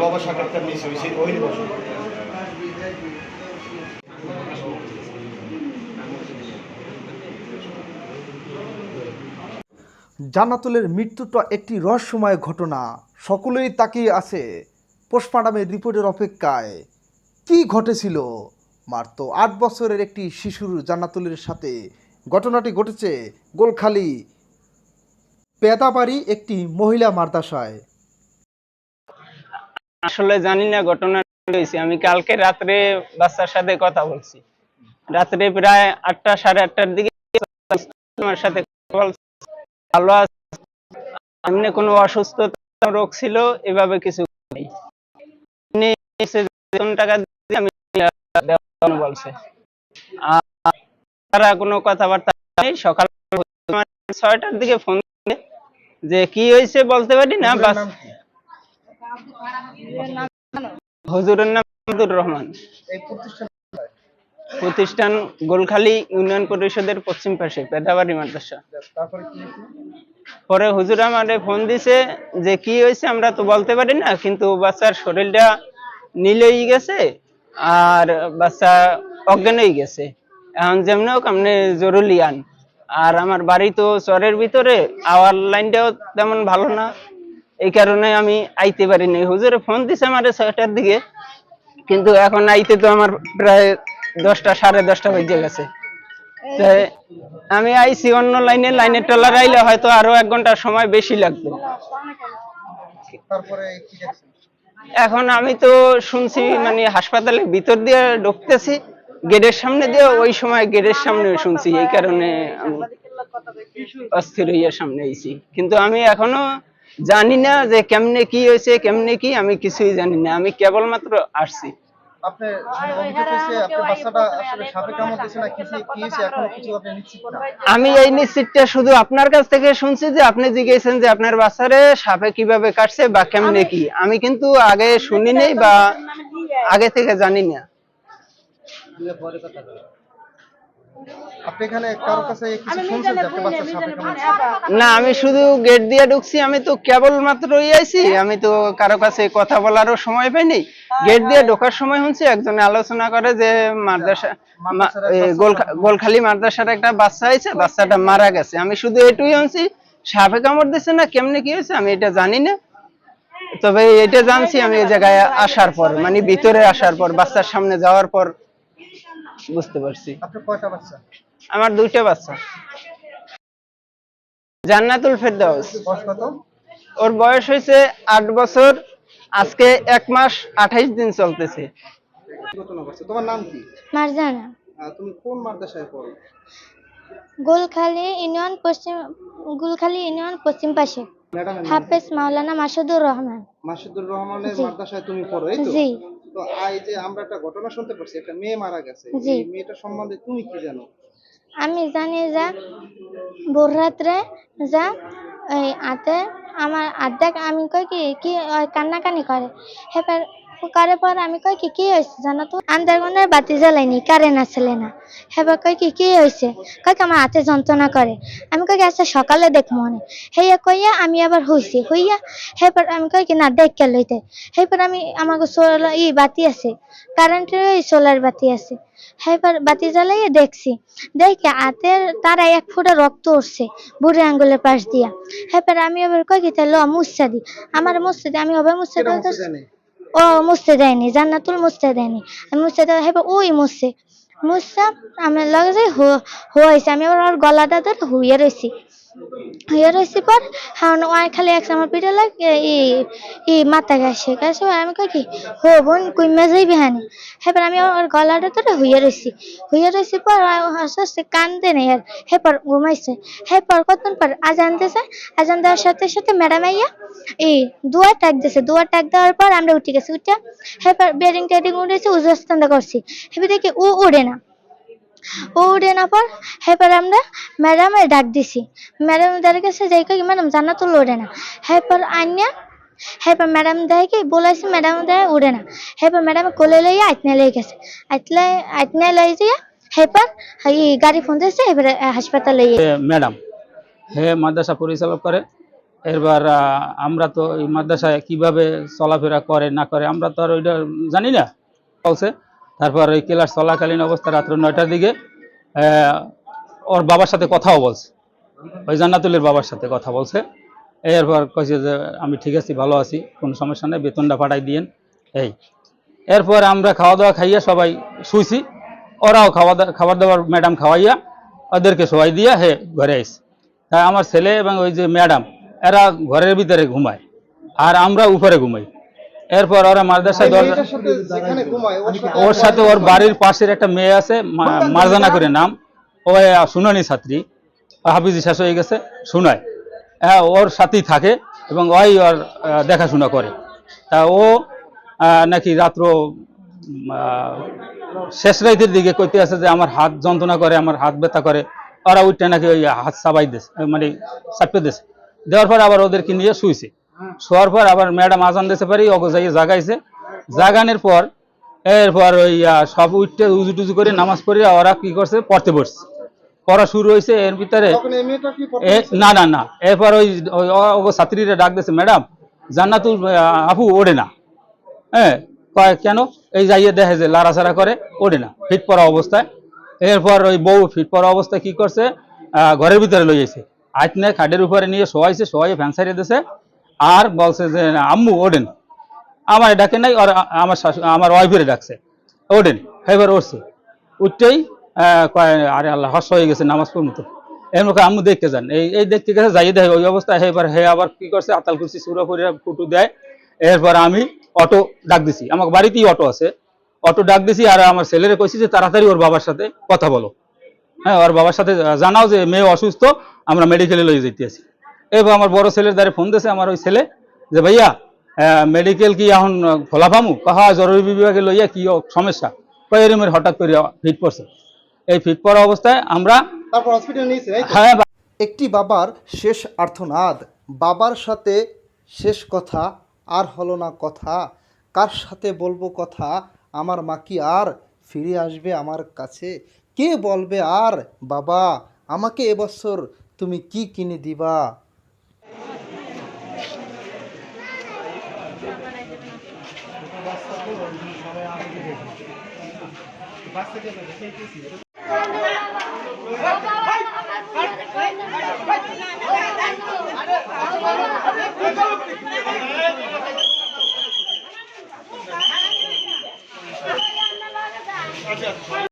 বাবা সাক্ষাৎকার ওই সেই ওই বসে জান্নাতুলের মৃত্যুটা একটি রহস্যময় ঘটনা। সকলেই তাকিয়ে আছে। পোস্টমার্টামের রিপোর্টের অপেক্ষায়। কি ঘটেছিল? মাত্র আট বছরের একটি শিশুর জান্নাতুলের সাথে ঘটনাটি ঘটেছে গোলখালি পেদাবাড়ি একটি মহিলা মাদ্রাসায়। আসলে জানি না, ঘটনা হয়েছে। আমি কালকে রাত্রে বাচ্চার সাথে কথা বলছি। রাত্রে প্রায় আটটা, সাড়ে আটটার দিকে আমার সাথে ভালো এমনি কোনো অসুস্থতা রোগ ছিল, এভাবে কিছু নেই। টাকা দিয়ে আমি বলছে। আর তারা কোনো কথাবার্তা নেই। সকাল ছয়টার দিকে ফোন যে কি হয়েছে বলতে পারি না বাস হুজুরের নাম আব্দুর রহমান। প্রতিষ্ঠান গোলখালী ইউনিয়ন পরিষদের পশ্চিম পাশে পেদাবাড়ি মাদ্রাসা। পরে হুজুর আমারে ফোন দিছে যে কি হয়েছে আমরা তো বলতে পারি না কিন্তু বাচ্চার শরীরটা নীল হয়ে গেছে আর বাচ্চা অজ্ঞান হয়ে গেছে। এখন যেমন হোক আপনি জরুরি আন আর আমার বাড়ি তো চরের ভিতরে আওয়ার লাইনটাও তেমন ভালো না। এই কারণে আমি আইতে পারিনি হুজুরে ফোন দিছে আমার ছয়টার দিকে কিন্তু এখন আইতে তো আমার প্রায় দশটা সাড়ে দশটা বেজে গেছে। আমি আইছি অন্য লাইনে লাইনের টলার আইলে হয়তো আরও এক ঘণ্টা সময় বেশি লাগতো তারপরে এখন আমি তো শুনছি মানে হাসপাতালের ভিতর দিয়ে ঢুকতেছি। গেটের সামনে দিয়ে ওই সময় গেটের সামনে শুনছি এই কারণে আমি অস্থির হইয়া সামনে আইছি। কিন্তু আমি এখনও জানি না যে কেমনে কি হয়েছে কেমনে কি আমি কিছুই জানি না। আমি কেবলমাত্র আসছি। আপনি অভিযোগ হয়েছে আপনার বাচ্চাটা আসলে সাপে কামড় না কি হয়েছে? এখনও কিছু আপনি নিশ্চিত না? আমি এই নিশ্চিতটা শুধু আপনার কাছ থেকে শুনছি যে আপনি জিজ্ঞেসেন যে আপনার বাচ্চারে সাপে কীভাবে কাটছে বা কেমনে কি। আমি কিন্তু আগে শুনি নাই বা আগে থেকে জানি না। আপনি এখানে কারোর কাছে কিছু শুনছেন যে বাচ্চা সাপে কামড় না আমি শুধু গেট দিয়ে ঢুকছি আমি তো কেবল মাত্রই আইছি আমি তো কারও কাছে কথা বলারও সময় পাইনি। গেট দিয়ে ঢোকার সময় শুনছি একজনে আলোচনা করে যে মাদ্রাসা গোলখালি মাদ্রাসার একটা বাচ্চা হয়েছে বাচ্চাটা মারা গেছে। আমি শুধু এটুই শুনছি সাপে কামড় দিছে না কেমনে কি হয়েছে আমি এটা জানি না। তবে এটা জানছি আমি এই জায়গায় আসার পর মানে ভিতরে আসার পর বাচ্চার সামনে যাওয়ার পর বুঝতে পারছি। আপনার কয়টা বাচ্চা? আমার দুইটা বাচ্চা। জান্নাতুল ফেরদাউস। বয়স কত? ওর বয়স হয়েছে আট বছর আজকে এক মাস আঠাইশ দিন চলতেছে। তোমার নাম কি? মারজানা। তুমি কোন মাদ্রাসায় পড়ো? গোলখালি ইউনিয়ন পশ্চিম গোলখালি ইউনিয়ন পশ্চিম পাশে। হাফেজ মাওলানা মাসুদুর রহমান। মাসুদুর রহমানের মাদ্রাসায় তুমি পড়ো এই তো? জি। তো আই যে আমরা একটা ঘটনা শুনতে পারছি একটা মেয়ে মারা গেছে। এই মেয়েটা সম্বন্ধে তুমি কি জানো? আমি জানি যা ভোর রাত্রে যা এই আতে আমার আদ্যাক আমি কই কি কি কান্না কান্নাকানি করে। হেপার করে পর আমি কই কি কি হয়েছে জানো তো? আন্দার গন্দার বাতি জ্বালাইনি কারেন্ট আসলে না। হেবার কই কি কি হয়েছে কই আমার হাতে যন্ত্রণা করে আমি কই আচ্ছা সকালে দেখ মনে হেয়া কইয়া আমি আবার হইছি হইয়া হেবার আমি কই কি না দেখ কে লইতে হেবার আমি আমার সোলার ই বাতি আছে। কারেন্টের ওই সোলার বাতি আছে। হেবার বাতি জ্বালাইয়া দেখছি। দেখে হাতের তারা এক ফুটা রক্ত উঠছে বুড়ি আঙ্গুলের পাশ দিয়া। হেবার আমি আবার কই কি তাহলে মুসা দি। আমার মুসতে দি আমি হবে মুসতে ও মুছতে দেয়নি, জান্নাতুল মুছতে দেয়নি। আমি মুছতে দেওয়া হেবে ওই মুছছে মুছছে আমি লগে যে হয়েছে আমি আবার গলাটা ধরে হুইয়ে রয়েছি হুইয়ে রয়েছি পর হ্যাঁ খালি এক আমার পিঠে লাগে ই ই মাথা গেছে গেছে আমি কই কি, হো, বোন কুইমা যাইবি হানি? হেবার আমি ওর গলাটা ধরে হুইয়ে রয়েছি হুইয়ে রয়েছি পর আস্তে আস্তে কান্দে নেই আর হেপর ঘুমাইছে। হেপর কতক্ষণ পর আজান দিয়েছে আজান দেওয়ার সাথে সাথে ম্যাডাম আইয়া এই দুয়ার টাক দিয়েছে দুয়ার টাক দেওয়ার পর আমরা উঠে গেছি, উঠে। হেপার বেডিং টেডিং উঠেছি উজস্তান্দা করছি। হেপে দেখি ও উড়ে না। ও উড়ে না পর হেপার আমরা ম্যাডামের ডাক দিছি। ম্যাডাম দাঁড়িয়ে গেছে যাই কই, ম্যাডাম জানা তো উড়ে না। হেপার আইনা হেপার ম্যাডাম দেয় কি বলেছি ম্যাডাম দেয় উড়ে না। হেপার ম্যাডাম কোলে লইয়া আইতনে লই গেছে। আইতলে, আইতনে লই যাইয়া হেপার এই গাড়ি ফোন দিয়েছে এবারে হাসপাতালে ম্যাডাম, হে মাদ্রাসা পরিচালক করে এবার আমরা তো এই মাদ্রাসায় কীভাবে চলাফেরা করে, না করে, আমরা তো আর ওইটা জানি না। বলছে তারপর ওই ক্লাস চলাকালীন অবস্থা রাত্র নয়টার দিকে ওর বাবার সাথে কথাও বলছে। ওই জান্নাতুলের বাবার সাথে কথা বলছে। এরপর কইছে যে, আমি ঠিক আছি, ভালো আছি, কোনো সমস্যা নেই, বেতনটা পাঠাই দিয়েন। এই। এরপর আমরা খাওয়া দাওয়া খাইয়া সবাই শুইছি। ওরাও খাওয়া দাওয়া খাবার দাবার ম্যাডাম খাওয়াইয়া ওদেরকে শোয়াই দিয়া হে, ঘরে আইস তাই আমার ছেলে এবং ওই যে ম্যাডাম, এরা ঘরের ভিতরে ঘুমায়, আর আমরা উপরে ঘুমাই। এরপর ওরা মাদ্রাসায় দরজা ঘুমায় ওর সাথে ওর বাড়ির পাশের একটা মেয়ে আছে মারজানা করে নাম। ও শুনানি ছাত্রী। হাফিজি শেষ হয়ে গেছে শুনায়। হ্যাঁ ওর সাথেই থাকে এবং ওই ওর দেখাশোনা করে। তা ও নাকি রাত্র শেষ রাইতের দিকে কইতে আছে যে আমার হাত যন্ত্রণা করে আমার হাত ব্যথা করে। ওরা উঠতে নাকি ওই হাত সাবাই দিস মানে চাপে দিস দেওয়ার পর আবার ওদেরকে নিয়ে শুইছে। শোয়ার পর আবার ম্যাডাম আজান দিতে পারি ওকে যাইয়ে জাগাইছে। জাগানোর পর এরপর ওই সব উঠতে উজু টুজু করে নামাজ পড়ে ওরা কি করছে? পড়তে বসছে। পড়া শুরু হয়েছে এর ভিতরে না না না। এরপর ওই ওই ও- ও ছাত্রীরা ডাক দিয়েছে ম্যাডাম জান্নাতুল আপু ওড়ে না। হ্যাঁ কয় কেন? এই যাইয়ে দেখে যে লাড়াচাড়া করে ওড়ে না ফিট পড়া অবস্থায়। এরপর ওই বউ ফিট পড়া অবস্থায় কি করছে? আহ, ঘরের ভিতরে লই যাইছে আইতনে খাটের উপরে নিয়ে শোয়াইছে শোয়াই ফ্যান সারিয়ে দিয়েছে আর বলছে যে আম্মু ওড়েন আমার ডাকে নাই, আর আমার শাশু, আমার ওয়াইফের ডাকছে। ওডেন এবার ওরছে উঠতেই আরে আল্লাহ, হস হয়ে গেছে, নামাজ পড়মু তো। এর মুখে আম্মু দেখতে যান। এই এই দেখতে গেছে, যাই দেখে ওই অবস্থায় এবার, হে আবার কি করছে, আতাল কুরসি সুরা করে ফুটু দেয়। এরপর আমি অটো ডাক দিছি। আমার বাড়িতেই অটো আছে। অটো ডাক দিছি, আর আমার ছেলেরে কইছি যে, তাড়াতাড়ি ওর বাবার সাথে কথা বলো। হ্যাঁ ওর বাবার সাথে জানাও যে, মেয়ে অসুস্থ, আমরা মেডিকেলে লয়ে যেতে আছি। এবার আমার বড় ছেলের দ্বারে ফোন দিয়েছে আমার ওই ছেলে যে ভাইয়া মেডিকেল কি এখন খোলা পামু? কাহা জরুরি বিভাগে লইয়া কি সমস্যা? কয় এরমের হঠাৎ করে ফিট পড়ছে। এই ফিট পড়া অবস্থায় আমরা তারপর হসপিটাল নিয়েছে? হ্যাঁ একটি বাবার শেষ আর্থনাদ। বাবার সাথে শেষ কথা আর হলো না কথা। কার সাথে বলব কথা? আমার মা কি আর ফিরে আসবে আমার কাছে? কে বলবে আর? বাবা আমাকে এবছর তুমি কি কিনে দিবা? Bye.